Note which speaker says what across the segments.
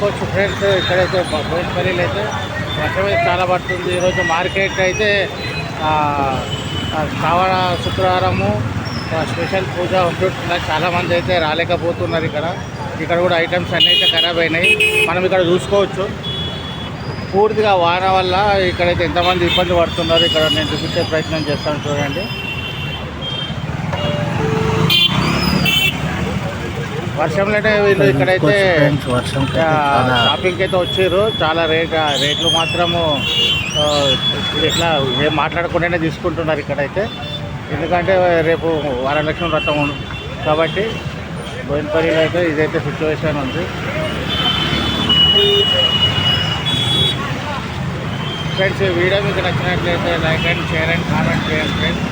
Speaker 1: చూసుకోవచ్చు ఫ్రెండ్స్ ఇక్కడైతే బోయినపల్లిలో అయితే వర్షం అయితే చాలా పడుతుంది. ఈరోజు మార్కెట్ అయితే శ్రావణ శుక్రవారము స్పెషల్ పూజ ఉంటుంటుంది? చాలామంది అయితే రాలేకపోతున్నారు ఇక్కడ. ఇక్కడ కూడా ఐటమ్స్ అన్నీ అయితే ఖరాబ్ అయినాయి. మనం ఇక్కడ చూసుకోవచ్చు. పూర్తిగా వాన వల్ల ఇక్కడైతే ఎంతమంది ఇబ్బంది పడుతున్నారు? ఇక్కడ నేను చూపించే ప్రయత్నం చేస్తాను చూడండి. వర్షంలోనే వీళ్ళు ఇక్కడైతే షాపింగ్కి అయితే వచ్చారు. చాలా రేట్ రేట్లు మాత్రము ఇట్లా ఏం మాట్లాడకుండానే తీసుకుంటున్నారు ఇక్కడైతే. ఎందుకంటే రేపు వరలక్ష్మి వ్రతం ఉంది కాబట్టి బోయినపల్లిలో అయితే ఇదైతే సిచ్యువేషన్ ఉంది. ఫ్రెండ్స్ ఈ వీడియో మీకు నచ్చినట్లయితే like and share and comment చేయండి. ఫ్రెండ్స్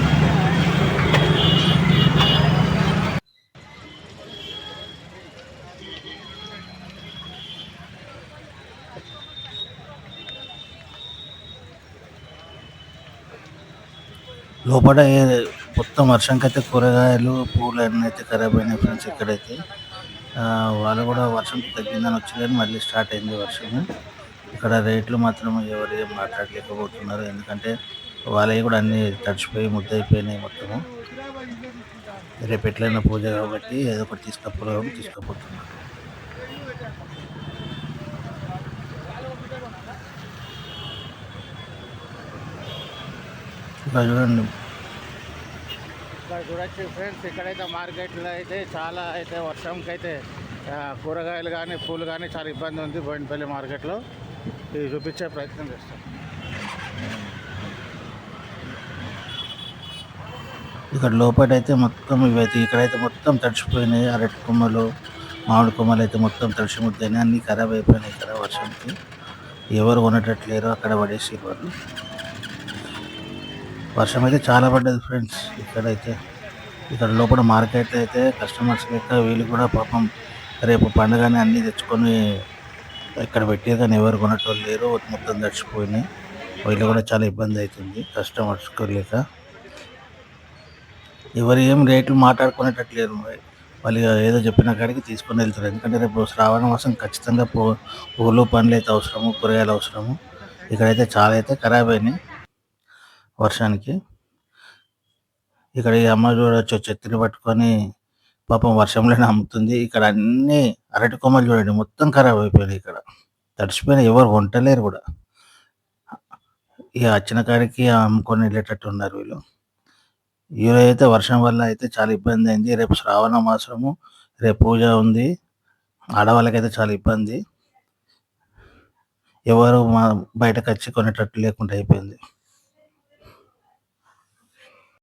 Speaker 2: లోపల మొత్తం వర్షంకి అయితే కూరగాయలు పూలు అన్నీ అయితే ఖరాబ్ అయినాయి ఫ్రెండ్స్ ఇక్కడైతే. వాళ్ళు కూడా వర్షం తగ్గిందని వచ్చి కానీ మళ్ళీ స్టార్ట్ అయింది వర్షం. ఇక్కడ రేట్లు మాత్రం ఎవరు ఏం మాట్లాడలేకపోతున్నారు ఎందుకంటే వాళ్ళవి కూడా అన్నీ తడిచిపోయి ముద్దయిపోయినాయి మొత్తము. రేపు ఎట్లయినా పూజ కాబట్టి ఏదో ఒకటి తీసుకపోవడం తీసుకుపోతున్నారు ఇక్కడ చూడండి
Speaker 1: ఇక్కడ చూడొచ్చు ఫ్రెండ్స్ ఇక్కడైతే మార్కెట్లో అయితే చాలా అయితే వర్షంకి అయితే కూరగాయలు కానీ పూలు కానీ చాలా ఇబ్బంది ఉంది బోయినపల్లి మార్కెట్లో. ఇది చూపించే ప్రయత్నం చేస్తాం.
Speaker 2: ఇక్కడ లోపల అయితే మొత్తం ఇవైతే ఇక్కడైతే మొత్తం తడిచిపోయినాయి. అరటి కొమ్మలు మామిడి కొమ్మలు అయితే మొత్తం తడిచి ముద్దయినాయి అన్నీ ఖరాబ్ అయిపోయినాయి ఇక్కడ వర్షంకి ఎవరు కొనేటట్లేరు అక్కడ పడేసి వాళ్ళు. వర్షం అయితే చాలా పడ్డది ఫ్రెండ్స్ ఇక్కడైతే ఇక్కడ లోపల మార్కెట్ అయితే కస్టమర్స్ లెక్క వీళ్ళు కూడా పాపం రేపు పండుగని అన్నీ తెచ్చుకొని ఇక్కడ పెట్టి కానీ ఎవరు కొనేటోళ్ళు లేరు. మొత్తం తడిచిపోయినాయి వీళ్ళు కూడా చాలా ఇబ్బంది అవుతుంది కస్టమర్స్ లేక. ఎవరు ఏం రేట్లు మాట్లాడుకునేటట్లేరు వాళ్ళు ఇక ఏదో చెప్పిన కాడికి తీసుకొని వెళ్తారు. ఎందుకంటే రేపు శ్రావణ మాసం ఖచ్చితంగా పూ పూలు పండ్లు అయితే అవసరము కూరగాయలు అవసరము. ఇక్కడైతే చాలా అయితే ఖరాబ్ అయినాయి. వర్షానికి. ఇక్కడ ఈ అమ్మ చూడొచ్చు చెత్తని పట్టుకొని పాపం వర్షంలోనే అమ్ముతుంది. ఇక్కడ అన్ని అరటి కొమ్మలు చూడండి మొత్తం ఖరాబ్ అయిపోయినాయి ఇక్కడ. తడిచిపోయిన ఎవరు వంటలేరు కూడా. ఇక వచ్చిన కాడికి అమ్ముకొని వెళ్ళేటట్టు ఉన్నారు వీళ్ళు. ఈరోజు అయితే వర్షం వల్ల అయితే చాలా ఇబ్బంది అయింది. రేపు శ్రావణ మాసము రేపు పూజ ఉంది. ఆడవాళ్ళకైతే చాలా ఇబ్బంది. ఎవరు మా బయటకు వచ్చి కొనేటట్టు లేకుండా అయిపోయింది.